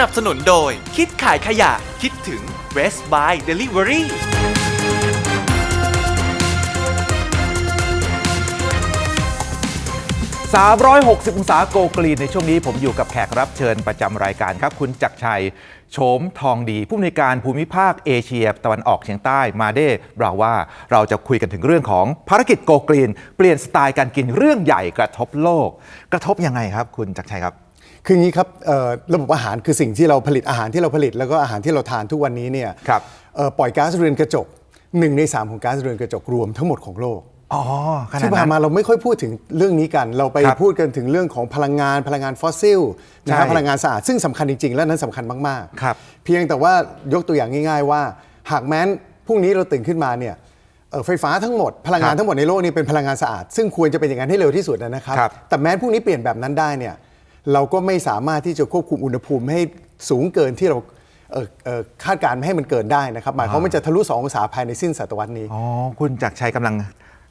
นับสนุนโดย คิดขายขยะ คิดถึง Best Buy Delivery 360 องศาโกกรีนในช่วงนี้ผมอยู่กับแขกรับเชิญประจำรายการครับ คุณจักรชัยโฉมทองดีผู้อำนวยการภูมิภาคเอเชีย ตะวันออกเฉียงใต้มาเด้เราว่าเราจะคุยกันถึงเรื่องของภารกิจโกกรีน เปลี่ยนสไตล์การกินเรื่องใหญ่กระทบโลก กระทบยังไงครับ คุณจักรชัยครับ คืออย่างนี้ครับเอ่อระบบอาหารคือสิ่งที่เราผลิตอาหารที่เราผลิต แล้วก็อาหารที่เราทานทุกวันนี้เนี่ยครับเอ่อปล่อยก๊าซเรือนกระจกหนึ่งในสามของก๊าซเรือนกระจกรวมทั้งหมดของโลกอ๋อขนาดที่ผ่านั้นนมาเราไม่ค่อยพูดถึงเรื่องนี้กัน เราไปครับพูดกันถึงเรื่องของพลังงานพลังงานฟอสซิลนะครับใช่พลังงานสะอาดซึ่งสำคัญจริง ๆ และนั้นสำคัญมากครับเพียงแต่ว่ายกตัวอย่างง่าย ๆ ว่า หากแม้นพรุ่งนี้เราตื่นขึ้นมาเนี่ยเอ่อไฟฟ้าทั้งหมดพลังงานทั้งหมดในโลกนี้เป็นพลังงานสะอาด ซึ่งควรจะเป็นอย่างนั้นให้เร็วที่สุดนะครับครับแต่แม้นพรุ่งนี้เปลี่ยนแบบนั้นได้เนี่ย เราก็ไม่สามารถที่จะควบคุมอุณหภูมิให้สูงเกินที่เราเอ่อเอ่อคาดการณ์ไม่ให้มันเกินได้นะครับ หมายความว่ามันจะทะลุ2องศาภายในสิ้นศตวรรษนี้ อ๋อ คุณจักรชัยกำลัง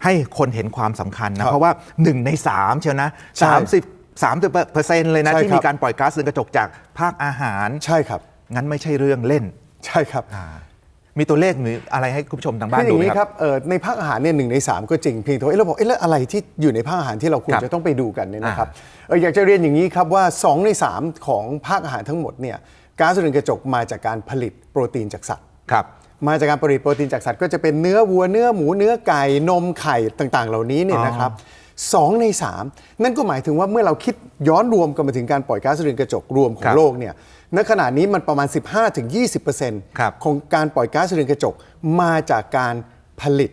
ให้คนเห็นความสำคัญครันะบเพราะว่า 1 ใน 3 เชียวนะ ใช่30 30เปอร์เซ็นต์เลยนะ ใช่ที่ครับมีการปล่อยก๊าซเรือนกระจกจากภาคอาหาร ใช่ครับ งั้นไม่ใช่เรื่องเล่น ใช่ครับ อ่า มีตัวเลขหรืออะไรให้คุณผู้ชมทางบ้าคืนออดูย่างไหมนี้คครับรับเอ่อในภาคอาหารเนี่ยหนึ่งในสามก็จริงเพียงแต่ว่าเอ๊ะเราบอกเอ๊ะแล้วอะไรที่อยู่ในภาคอาหารที่เราควรครับจะต้องไปดูกันเนี่ยนะครับอ่าเอ่ออยากจะเรียนอย่างนี้ครับว่า 2 ใน 3 ของภาคอาหารทั้งหมดเนี่ยก๊าซเรือนกระจกมาจากการผลิตโปรตีนจากสัตว์ ครับ มาจากการผลิตโปรตีนจากสัตว์ก็จะเป็นเนื้อวัวเนื้อหมูเนื้อไก่นมไข่ต่างๆ เหล่านี้เนี่ยนะครับ สองใน 3 นั่นก็หมายถึงว่าเมื่อเราคิดย้อนรวมกันมาถึงการปล่อยก๊าซเรือนกระจกรวมขอครังบโลกเนี่ยณขณะนี้มันประมาณ15-20%ครับของการปล่อยก๊าซเรือนกระจกมาจากการผลิต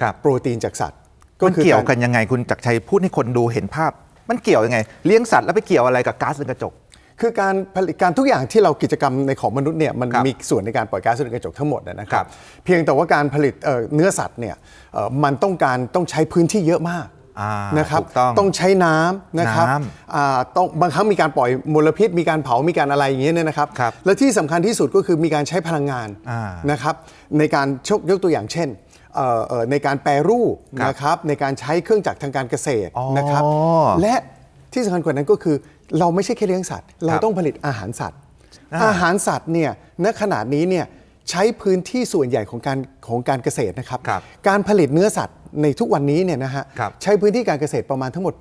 ครับโปรตีนจากสัตว์มันเกี่ยวารกันยังไงคุณจักรชัยพูดให้คนดูเห็นภาพ มันเกี่ยวยังไง เลี้ยงสัตว์แล้วไปเกี่ยวอะไรกับก๊าซเรือนกระจก คือการผลิตการทุกอย่างที่เรากิจกรรมในของมนุษย์เนี่ยมันครับมีส่วนในการปล่อยก๊าซเรือนกระจกทั้งหมดนะคครัรับ บ เพียงแต่ว่าการผลิตเอ่อเนื้อสัตว์เนี่ยเอ่อมันต้องการต้องใช้พื้นที่เยอะมาก อ่านะครับถูกต้องต้องใช้น้ำนะครับน้อ่าต้องบางครั้งมีการปล่อยมลพิษ มีการเผามีการอะไรอย่างเงี้ยเนี่ยนะครับ ครับและที่สำคัญที่สุดก็คือมีการใช้พลังงานอ่านะครับในการชกยกตัวอย่างเช่นเอ่อเอ่อในการแปรรูปครับนะครับในการใช้เครื่องจักรทางการเกษตรอ๋อนะครับและที่สำคัญกว่านั้นก็คือ เราไม่ใช่แค่เลี้ยงสัตว์ เราต้องผลิตอาหารสัตว์ อ่า อาหารสัตว์เนี่ยณขณะนี้เนี่ยใช้พื้นที่ส่วนใหญ่ของการของการเกษตรนะครับ ครับ การผลิตเนื้อสัตว์ ในทุกวันนี้เนี่ยนะฮะครับ ใช้พื้นที่การเกษตรประมาณทั้งหมด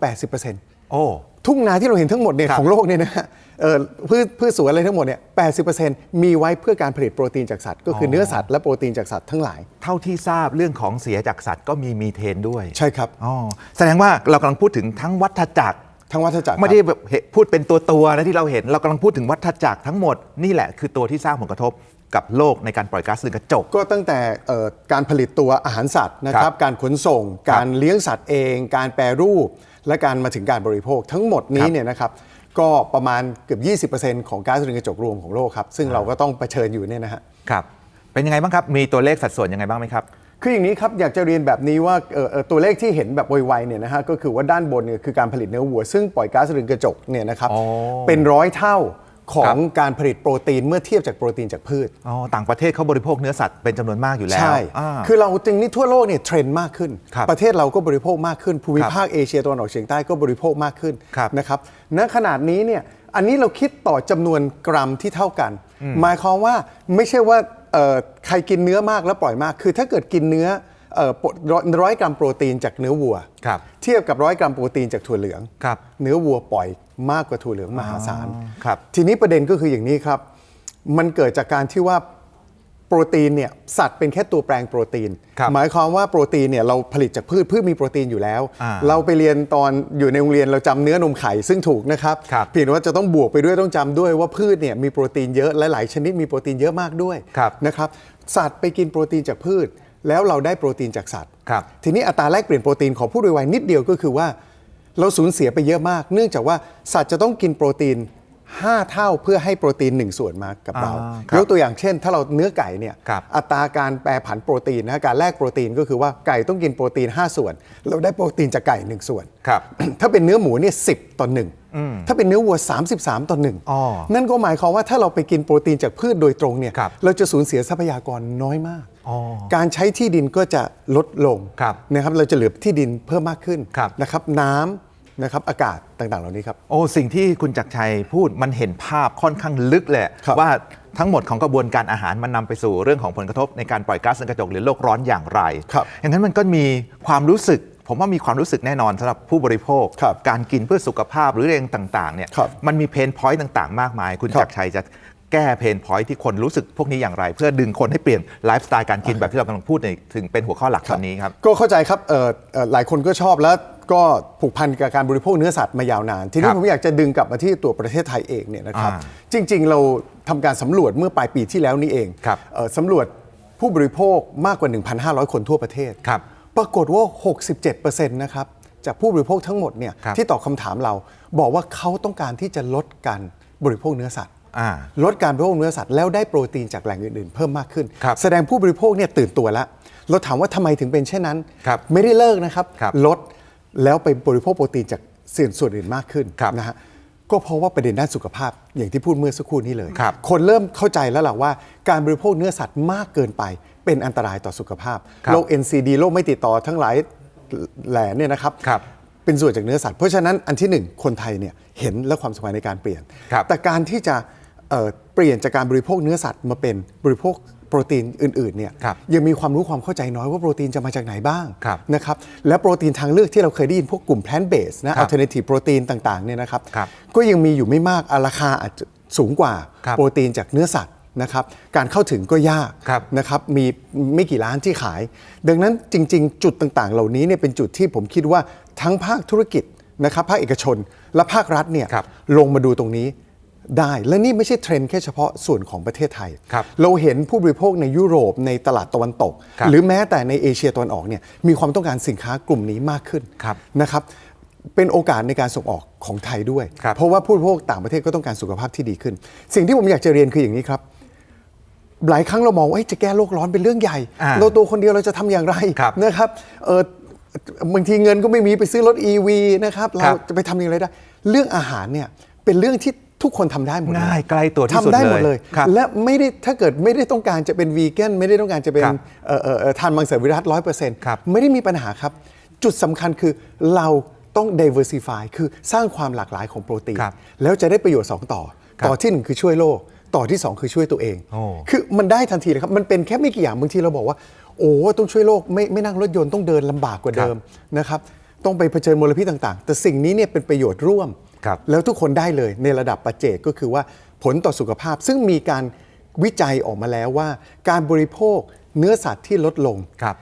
80%โอ้ ทุ่งนาที่เราเห็นทั้งหมดเนี่ยครับของโลกเนี่ยนะฮะเอ่อพืชพืชสวนอะไรทั้งหมดเนี่ย80%มีไว้เพื่อการผลิตโปรตีนจากสัตว์ ก็คือเนื้อสัตว์และโปรตีนจากสัตว์ทั้งหลาย เท่าที่ทราบเรื่องของเสียจากสัตว์ก็มีมีเทนด้วยใช่ครับ อ๋อแสดงว่าเรากำลังพูดถึงทั้งวัฏจักร ทั้งวัฏจักรไม่ได้แบบเห็นพูดเป็นตัวตัวๆนะที่เราเห็นเรากำลังพูดถึงวัฏจักรทั้งหมดนี่แหละคือตัวที่สร้างผลกระทบ กับโลกในการปล่อยก๊าซเรือนกระจก ก็ตั้งแต่เอ่อการผลิตตัวอาหารสัตว์นะคครัรับบการขนส่ง การเลี้ยงสัตว์เอง การแปรรูป และการมาถึงการบริโภคทั้งหมดนี้เนี่ยนะครับก็ประมาณเกือบ 20%ของก๊าซเรือนกระจกรวมของโลกครับ ซึ่งเราก็ต้องเผชิญอยู่เนี่ยนะฮะครับเป็นยังไงบ้างครับ มีตัวเลขสัดส่วนยังไงบ้างไหมครับ คืออย่างนี้ครับ อยากจะเรียนแบบนี้ว่าเอ่อเอ่อตัวเลขที่เห็นแบบไวๆเนี่ยนะฮะก็คือว่าด้านบนเนี่ยคือการผลิตเนื้อวัว ซึ่งปล่อยก๊าซเรือนกระจกเนี่ยนะครับอ๋อเป็นร้อยเท่า ขอครังบการผลิตโปรตีนเมื่อเทียบจากโปรตีนจากพืช อ๋อ ต่างประเทศเขาบริโภคเนื้อสัตว์เป็นจำนวนมากอยู่แล้ว ใช่อ่าคือเราจริงนี่ทั่วโลกเนี่ยเทรนด์มากขึ้นครับประเทศเราก็บริโภคมากขึ้น ภูมิภาคเอเชียตะวันออกเฉียงใต้ก็บริโภคมากขึ้นครับนะครับ ณ ขนาดนี้เนี่ยอันนี้เราคิดต่อจำนวนกรัมที่เท่ากัน หมายความว่าไม่ใช่ว่าเอ่อใครกินเนื้อมากแล้วปล่อยมาก คือถ้าเกิดกินเนื้อเอ่อโป รร้อยร้อยกรัมโปรตีนจากเนื้อวัวครับเทียบกับร้อยกรัมโปรตีนจากถั่วเหลืองครับเนื้อวัวปล่อยมากกว่าถั่วเหลืองมหาศาลครับทีนี้ประเด็นก็คืออย่างนี้ครับ มันเกิดจากการที่ว่าโปรตีนเนี่ยสัตว์เป็นแค่ตัวแปลงโปรตีนครับหมายความว่าโปรตีนเนี่ยเราผลิตจากพืชพืชมีโปรตีนอยู่แล้วอ่าเราไปเรียนตอนอยู่ในโรงเรียนเราจำเนื้อนมไข่ซึ่งถูกนะครับครับเพียงแต่ว่าจะต้องบวกไปด้วยต้องจำด้วยว่าพืชเนี่ยมีโปรตีนเยอะและหลายชนิดมีโปรตีนเยอะมากด้วยครับนะครับสัตว์ไปกินโปรตีนจากพืช แล้วเราได้โปรตีนจากสัตว์ครับทีนี้อัตราแลกเปลี่ยนโปรตีนของผู้โดยวัยนิดเดียวก็คือว่า เราสูญเสียไปเยอะมาก เนื่องจากว่าสัตว์จะต้องกินโปรตีน 5 เท่าเพื่อให้โปรตีน 1 ส่วนมากับเราอ่าครับยกตัวอย่างเช่น ถ้าเราเนื้อไก่เนี่ยครับอัตราการแปรผันโปรตีนนะฮะการแลกโปรตีนก็คือว่าไก่ต้องกินโปรตีน 5 ส่วน เราได้โปรตีนจากไก่ 1 ส่วน ครับ ถ้าเป็นเนื้อหมูเนี่ยสิต่อหนึ่งถ้าเป็นเนื้อวัว 33 ต่อหนึ่งอ๋อนั่นก็หมายความว่าถ้าเราไปกินโปรตีนจากพืชโดยตรงเนี่ยครับ เราจะสูญเสียทรัพยากรน้อยมากอ๋อ การใช้ที่ดินก็จะลดลงครับนะครับเราจะเหลือที่ดินเพิ่มมากขึ้นครับนะครับน้ำนะครับอากาศต่างๆ เหล่านี้ครับโอ้สิ่งที่คุณจักรชัยพูดมันเห็นภาพค่อนข้างลึกเลยครับว่าทั้งหมดของกระบวนการอาหารมันนำไปสู่เรื่องของผลกระทบในการปล่อยก๊าซเรือนกระจกหรือโลกร้อนอย่างไรครับอย่างนั้นมันก็มีความรู้สึก ผมว่ามีความรู้สึกแน่นอนสำหรับผู้บริโภคครับการกินเพื่อสุขภาพหรือเรื่องต่างๆเนี่ยครับมันมีเพนพอยต์ต่าง ๆ มากมาย คุณครับจักรชัยจะ แก้เพนพอยต์ที่คนรู้สึกพวกนี้อย่างไร เพื่อดึงคนให้เปลี่ยนไลฟ์สไตล์การกินแบบที่เรากำลังพูดในถึงเป็นหัวข้อหลักตอนนี้ครับ ก็เข้าใจครับเอ่อเอ่อหลายคนก็ชอบแล้วก็ผูกพันกับการบริโภคเนื้อสัตว์มายาวนาน ทีคนี้รับผมอยากจะดึงกลับมาที่ตัวประเทศไทยเองเนี่ยนะครับอ่าจริง ๆ เราทำการสำรวจเมื่อปลายปีที่แล้วนี้เองครับเอ่อสำรวจผู้บริโภคมากกว่า 1,500 คนทั่วประเทศครับปรากฏว่า 67%นะครับจากผู้บริโภคทั้งหมดเนี่ยครับที่ตอบคำถามเราบอกว่าเขาต้องการที่จะลดการบริโภคเนื้อสัตว์อ่า ลดการบริโภคเนื้อสัตว์แล้วได้โปรตีนจากแหล่งอื่นๆ เพิ่มมากขึ้นครับแสดงผู้บริโภคเนี่ยตื่นตัวแล้วเราถามว่าทำไมถึงเป็นเช่นนั้นครับไม่ได้เลิกนะครับครับลดแล้วไปบริโภคโปรตีนจากส่วนส่วนอื่นมากขึ้นครับนะฮะก็เพราะว่าประเด็นด้านสุขภาพอย่างที่พูดเมื่อสักครู่นี้เลยครับคนเริ่มเข้าใจแล้วล่ะว่า การบริโภคเนื้อสัตว์มากเกินไป เป็นอันตรายต่อสุขภาพครับโรค NCD โรคไม่ติดต่อทั้งหลายแหล่เนี่ยนะครับครับเป็นส่วนจากเนื้อสัตว์เพราะฉะนั้นอันที่หนึ่งคนไทยเนี่ยเห็นและความสมัยในการเปลี่ยนครับแต่การที่จะ เอ่อเปลี่ยนจากการบริโภคเนื้อสัตว์มาเป็นบริโภคโปรตีนอื่นๆเนี่ยครับยังมีความรู้ความเข้าใจน้อยว่าโปรตีนจะมาจากไหนบ้างครับนะครับและโปรตีนทางเลือกที่เราเคยได้ยินพวกกลุ่ม plant based นะครับ alternative โปรตีนต่างๆเนี่ยนะครับครับก็ยังมีอยู่ไม่มากอะราคาอาจจะสูงกว่าครับโปรตีนจากเนื้อสัตว์นะครับการเข้าถึงก็ยากครับนะครับมีไม่กี่ร้านที่ขาย ดังนั้นจริง ๆ จุดต่างๆ เหล่านี้เนี่ยเป็นจุดที่ผมคิดว่าทั้งภาคธุรกิจนะครับภาคเอกชนและภาครัฐเนี่ยครับลงมาดูตรงนี้ ได้และนี่ไม่ใช่เทรนด์แค่เฉพาะส่วนของประเทศไทยครับเราเห็นผู้บริโภคในยุโรปในตลาดตะวันตกครับหรือแม้แต่ในเอเชียตะวันออกเนี่ยมีความต้องการสินค้ากลุ่มนี้มากขึ้นครับนะครับเป็นโอกาสในการส่งออกของไทยด้วยครับเพราะว่าผู้บริโภคต่างประเทศก็ต้องการสุขภาพที่ดีขึ้น สิ่งที่ผมอยากจะเรียนคืออย่างนี้ครับหลายครั้งเรามองว่าเอ้ยจะแก้โลกร้อนเป็นเรื่องใหญ่อ่าเราตัวคนเดียวเราจะทำอย่างไรครับนะครับเออบางทีเงินก็ไม่มีไปซื้อรถ EV นะครับเราจะไปทำอย่างไรได้ เรื่องอาหารเนี่ยเป็นเรื่องที่ ทุกคนทำได้หมดเลง่ายใกล้ตัวที่สุดทำได้หมดเลยเลยครับและไม่ได้ถ้าเกิดไม่ได้ต้องการจะเป็นวีแกนไม่ได้ต้องการจะเป็นครับเอ่อเอ่อเอ่อทานมังสวิรัตร้อยเปอร์เซ็นต์ครับไม่ได้มีปัญหาครับ จุดสำคัญคือเราต้อง diversify คือสร้างความหลากหลายของโปรตีนครับแล้วจะได้ประโยชน์ 2 ต่อครับต่อที่ 1 คือช่วยโลก ต่อที่ 2 คือช่วยตัวเองโอ้คือมันได้ทันทีเลยครับ มันเป็นแค่ไม่กี่อย่างบางทีเราบอกว่า โอ้ต้องช่วยโลกไม่ไม่นั่งรถยนต์ต้องเดินลำบากกว่าเดิมนะครับต้องไปเผชิญมลพิษต่าง ๆ แต่สิ่งนี้เนี่ยเป็นประโยชน์ร่วมครับ แล้วทุกคนได้เลยในระดับปัจเจกก็คือว่าผลต่อสุขภาพ ซึ่งมีการวิจัยออกมาแล้วว่า การบริโภคเนื้อสัตว์ที่ลดลงครับ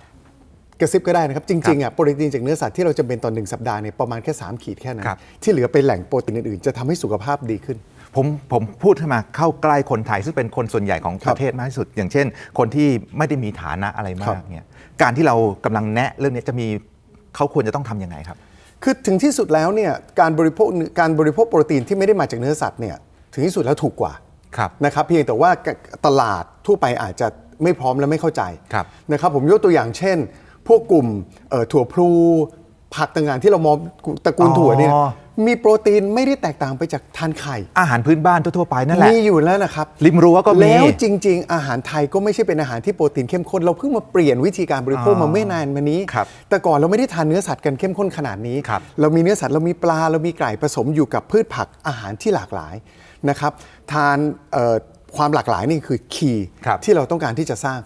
กระซิบก็ได้นะครับ จริงๆอะโปรตีนจากเนื้อสัตว์ที่เราจะเป็นตอนหนึ่งสัปดาห์เนี่ยประมาณแค่3ขีดแค่นั้นครับที่เหลือเป็นแหล่งโปรตีนอื่นๆ จะทำให้สุขภาพดีขึ้น ผมผมพูดขึ้นมาเข้าใกล้คนไทย ซึ่งเป็นคนส่วนใหญ่ของคปรับระเทศมากที่สุด อย่างเช่น คนที่ไม่ได้มีฐานะอะไรคมารักบเนี่ยการที่เรากำลังแนะเรื่องนี้จะมีเขาควรจะต้องทำยังไงครับ คือถึงที่สุดแล้วเนี่ยการบริโภคการบริโภคโปรตีนที่ไม่ได้มาจากเนื้อสัตว์เนี่ยถึงที่สุดแล้วถูกกว่าครับนะครับเพียงแต่ว่าตลาดทั่วไปอาจจะไม่พร้อมและไม่เข้าใจครับนะครับผมยกตัวอย่างเช่น พวกกลุ่มเอ่อถั่วพลู ผักต่างๆ ที่เรามองตระกูลถั่วเนี่ยอ๋อ มีโปรตีนไม่ได้แตกต่างไปจากทานไข่ อาหารพื้นบ้านทั่วๆไปนั่นแหละมีอยู่แล้วนะครับ ริมรั้วก็มี แล้วจริง ๆ อาหารไทยก็ไม่ใช่เป็นอาหารที่โปรตีนเข้มข้น เราเพิ่งมาเปลี่ยนวิธีการบริโภคอ๋อมาไม่นานมานี้ ครับแต่ก่อนเราไม่ได้ทานเนื้อสัตว์กันเข้มข้นขนาดนี้ ครับเรามีเนื้อสัตว์เรามีปลาเรามีไก่ผสมอยู่กับพืชผักอาหารที่หลากหลายนะครับ ทานเอ่อความหลากหลายนี่คือคีย์ครับที่เราต้องการที่จะสร้าง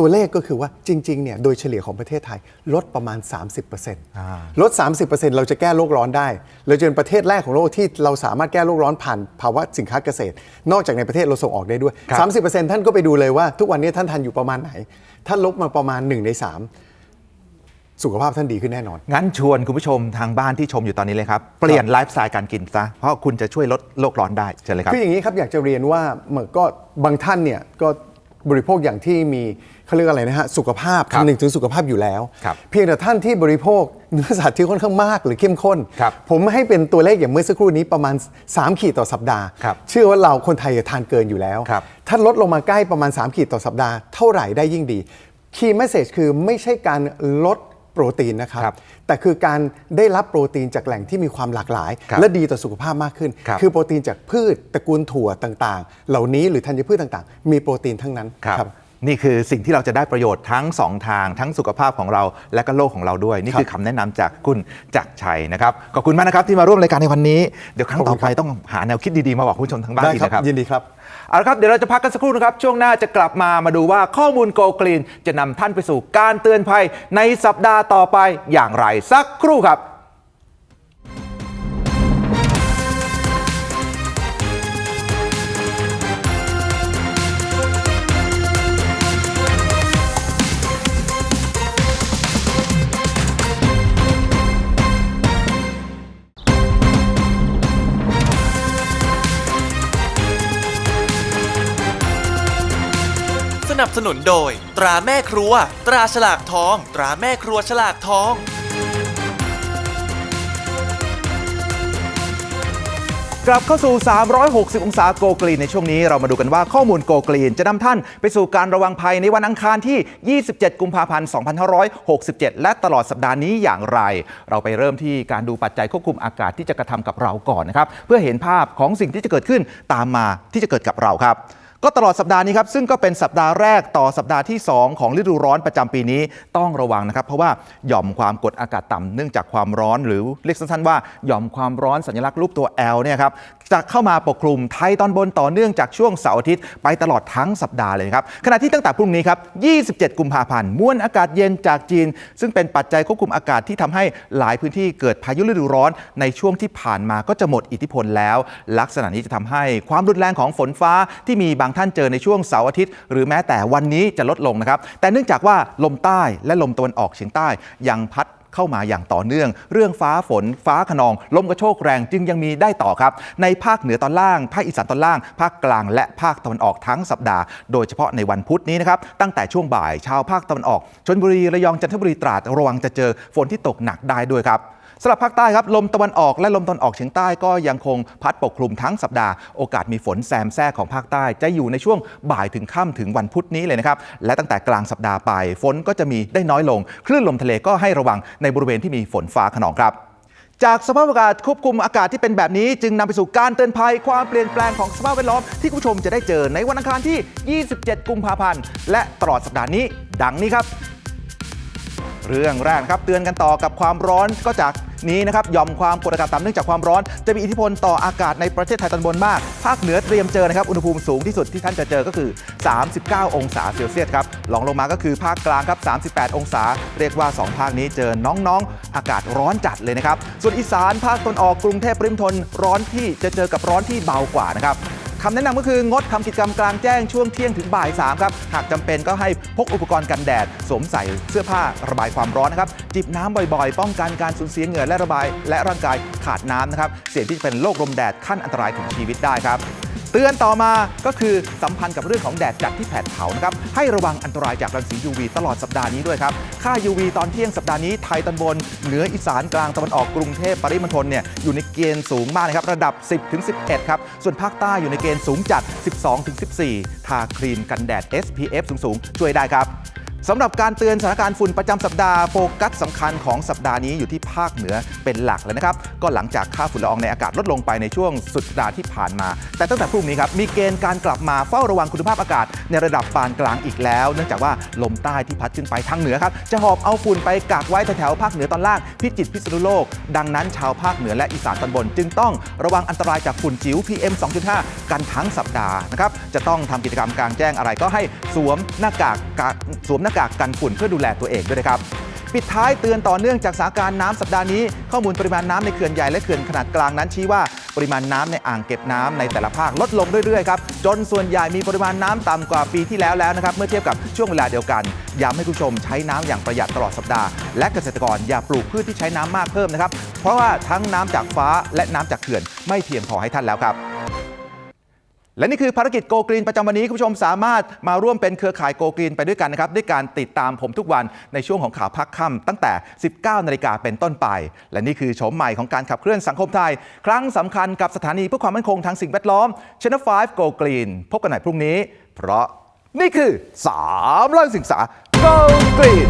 ตัวเลขก็คือว่าจริงๆเนี่ยโดยเฉลี่ยของประเทศไทยลดประมาณ 30%ลด 30%เราจะแก้โลกร้อนได้เราจะเป็นประเทศแรกของโลกที่เราสามารถแก้โลกร้อนผ่านภาวะสินค้าเกษตร นอกจากในประเทศเราส่งออกได้ด้วยครับ30%ท่านก็ไปดูเลยว่าทุกวันนี้ท่านทันอยู่ประมาณไหนท่านลบมาประมาณ 1 ใน 3สุขภาพท่านดีขึ้นแน่นอน งั้นชวนคุณผู้ชมทางบ้านที่ชมอยู่ตอนนี้เลยครับ เปลี่ยนไลฟ์สไตล์การกินซะ เพราะคุณจะช่วยลดโลกร้อนได้เชิญเลยครับ คืออย่างนี้ครับ อยากจะเรียนว่าเหมือนก็บางท่านเนี่ยก็ บริโภคอย่างที่มีเขาเรียกอะไรนะฮะสุขภาพครับคำนึงถึงสุขภาพอยู่แล้ว ครับเพียงแต่ท่านที่บริโภคเนื้อสัตว์ที่ค่อนข้างมากหรือเข้มข้น ครับผมให้เป็นตัวเลขอย่างเมื่อสักครู่นี้ประมาณ 3 ขีดต่อสัปดาห์ ครับเชื่อว่าเราคนไทยทานเกินอยู่แล้ว ครับ ถ้าลดลงมาใกล้ประมาณ 3 ขีดต่อสัปดาห์เท่าไหร่ได้ยิ่งดี คีย์แมสเซจคือไม่ใช่การลด โปรตีนนะครับ ครับแต่คือการได้รับโปรตีนจากแหล่งที่มีความหลากหลาย ครับและดีต่อสุขภาพมากขึ้นครับคือโปรตีนจากพืชตระกูลถั่วต่างๆ เหล่านี้หรือธัญพืชต่างๆ มีโปรตีนทั้งนั้น ครับ นี่คือสิ่งที่เราจะได้ประโยชน์ทั้ง 2 ทาง ทั้งสุขภาพของเราและก็โลกของเราด้วย นี่คือคำแนะนำจากคุณจักรชัยนะครับขอบคุณมากนะครับที่มาร่วมรายการในวันนี้ เดี๋ยวครั้งต่อไปต้องหาแนวคิดดีๆมาบอกคุณผู้ชมทางบ้านได้อีกครับนะครับ ยินดีครับ เอาละครับ เดี๋ยวเราจะพักกันสักครู่นะครับ ช่วงหน้าจะกลับมามาดูว่าข้อมูลโกลกรีน จะนำท่านไปสู่การเตือนภัยในสัปดาห์ต่อไปอย่างไรสักครู่ครับ นับสนุนโดย ตราแม่ครัว ตราฉลากทอง ตราแม่ครัวฉลากทอง กลับเข้าสู่ 360 องศาโกลกรีนในช่วงนี้เรามาดูกันว่าข้อมูลโกลกรีนจะนำท่านไปสู่การระวังภัยในวันอังคารที่ 27 กุมภาพันธ์ 2567 และตลอดสัปดาห์นี้อย่างไร เราไปเริ่มที่การดูปัจจัยควบคุมอากาศที่จะกระทำกับเราก่อนนะครับ เพื่อเห็นภาพของสิ่งที่จะเกิดขึ้นตามมาที่จะเกิดกับเราครับ ก็ตลอดสัปดาห์นี้ครับซึ่งก็เป็นสัปดาห์แรกต่อสัปดาห์ที่ 2 ของฤดูร้อนประจำปีนี้ต้องระวังนะครับ เพราะว่าหย่อมความกดอากาศต่ำเนื่องจากความร้อนหรือเรียกสั้นๆว่าหย่อมความร้อนสัญลักษณ์รูปตัว L เนี่ยครับจะเข้ามาปกคลุมไทยตอนบนต่อเนื่องจากช่วงเสาร์อาทิตย์ไปตลอดทั้งสัปดาห์เลยครับขณะที่ตั้งแต่พรุ่งนี้ครับ 27 กุมภาพันธ์มวลอากาศเย็นจากจีน ซึ่งเป็นปัจจัยควบคุมอากาศที่ทำให้หลายพื้นที่เกิดพายุฤดูร้อนในช่วงที่ผ่านมาก็จะหมดอิทธิพลแล้ว ลักษณะนี้จะทำให้ความรุนแรงของฝนฟ้าที่มีบางท่านเจอในช่วงเสาร์อาทิตย์ หรือแม้แต่วันนี้จะลดลงนะครับ แต่เนื่องจากว่าลมใต้และลมตะวันออกเฉียงใต้ยังพัดเข้ามาอย่างต่อเนื่อง เรื่องฟ้าฝน ฟ้าขนอง ลมกระโชกแรงจึงยังมีได้ต่อครับ ในภาคเหนือตอนล่าง ภาคอีสานตอนล่าง ภาคกลางและภาคตะวันออกทั้งสัปดาห์ โดยเฉพาะในวันพุธนี้นะครับ ตั้งแต่ช่วงบ่ายชาวภาคตะวันออกชนบุรีระยองจันทบุรีตราดระวังจะเจอฝนที่ตกหนักได้ด้วยครับ สำหรับภาคใต้ครับลมตะวันออกและลมตะวันออกเฉียงใต้ก็ยังคงพัดปกคลุมทั้งสัปดาห์โอกาสมีฝนแซมแทรกของภาคใต้จะอยู่ในช่วงบ่ายถึงค่ำถึงวันพุธนี้เลยนะครับและตั้งแต่กลางสัปดาห์ไปฝนก็จะมีได้น้อยลง คลื่นลมทะเลก็ให้ระวังในบริเวณที่มีฝนฟ้าขนองครับจากสภาพอากาศควบคุมอากาศที่เป็นแบบนี้ จึงนำไปสู่การเตือนภัยความเปลี่ยนแปลงของสภาพแวดล้อมที่คุณผู้ชมจะได้เจอในวันอังคารที่ 27 กุมภาพันธ์ และตลอดสัปดาห์นี้ ดังนี้ครับ เรื่องแรกครับเตือนกันต่อกับความร้อนก็จาก นี้นะครับหย่อมความกดอากาศต่ำเนื่องจากความร้อน จะมีอิทธิพลต่ออากาศในประเทศไทยตอนบนมาก ภาคเหนือเตรียมเจอนะครับอุณหภูมิสูงที่สุดที่ท่านจะเจอก็คือ 39 องศาเซลเซียสครับรองลงมาก็คือภาคกลางครับ 38 องศา เรียกว่า 2 ภาคนี้เจอน้องๆ อากาศร้อนจัดเลยนะครับส่วนอีสานภาคตนออกกรุงเทพปริมณฑลร้อนที่จะเจอกับร้อนที่เบากว่านะครับ คำแนะนำก็คืองดทำกิจกรรมกลางแจ้งช่วงเที่ยงถึงบ่าย3ครับหากจำเป็นก็ให้พกอุปกรณ์กันแดดสวมใส่เสื้อผ้าระบายความร้อนนะครับจิบน้ำบ่อยๆ ป้องกันการสูญเสียเหงื่อและระบาย และร่างกายขาดน้ำนะครับเสี่ยงที่จะเป็นโรคลมแดดขั้นอันตรายถึงชีวิตได้ครับ เตือนต่อมาก็คือสัมพันธ์กับเรื่องของแดดจัดที่แผดเผานะครับให้ระวังอันตรายจากรังสี UV ตลอดสัปดาห์นี้ด้วยครับ ค่า UV ตอนเที่ยงสัปดาห์นี้ไทยตอนบน เหนืออีสานกลางตะวันออกกรุงเทพปริมณฑลเนี่ยอยู่ในเกณฑ์สูงมากนะครับระดับ 10ถึง11 ครับ ส่วนภาคใต้อยู่ในเกณฑ์สูงจัด 12ถึง14 ทาครีมกันแดด SPF สูงๆช่วยได้ครับ สำหรับการเตือนสถานการณ์ฝุ่นประจำสัปดาห์โฟกัสสำคัญของสัปดาห์นี้อยู่ที่ภาคเหนือเป็นหลักเลยนะครับ ก็หลังจากค่าฝุ่นละอองในอากาศลดลงไปในช่วงสุดสัปดาห์ที่ผ่านมา แต่ตั้งแต่พรุ่งนี้ครับมีเกณฑ์การกลับมาเฝ้าระวังคุณภาพอากาศในระดับปานกลางอีกแล้ว เนื่องจากว่าลมใต้ที่พัดขึ้นไปทางเหนือครับจะหอบเอาฝุ่นไปกักไว้แถวๆภาคเหนือตอนล่างพิจิตรพิษณุโลก ดังนั้นชาวภาคเหนือและอีสานตอนบน จึงต้องระวังอันตรายจากฝุ่นจิ๋ว PM 2.5 กันทั้งสัปดาห์นะครับจะต้องทำกิจกรรมกลางแจ้งอะไรก็ให้สวมหน้ากากสวมหน้ากากกันฝุ่นเพื่อดูแลตัวเองด้วยนะครับ ปิดท้ายเตือนต่อเนื่องจากสถานการณ์น้ำสัปดาห์นี้ ข้อมูลปริมาณน้ำในเขื่อนใหญ่และเขื่อนขนาดกลางนั้นชี้ว่าปริมาณน้ำในอ่างเก็บน้ำในแต่ละภาคลดลงเรื่อยๆครับจนส่วนใหญ่มีปริมาณน้ำต่ำกว่าปีที่แล้วแล้วนะครับเมื่อเทียบกับช่วงเวลาเดียวกันย้ำให้คุณผู้ชมใช้น้ำอย่างประหยัดตลอดสัปดาห์ และเกษตรกรอย่าปลูกพืชที่ใช้น้ำมากเพิ่มนะครับเพราะว่าทั้งน้ำจากฟ้าและน้ำจากเขื่อนไม่เพียงพอให้ท่านแล้วครับ และนี่คือภารกิจโกกรีนประจำวันนี้คุณผู้ชมสามารถมาร่วมเป็นเครือข่ายโกกรีนไปด้วยกันนะครับด้วยการติดตามผมทุกวันในช่วงของข่าวพักค่ำตั้งแต่ 19 นาฬิกาเป็นต้นไป และนี่คือโฉมใหม่ของการขับเคลื่อนสังคมไทย ครั้งสำคัญกับสถานีเพื่อความมั่นคงทางสิ่งแวดล้อม Channel 5 Go Green พบกันใหม่พรุ่งนี้ เพราะนี่คือ3ร้อยสิงสา Go Green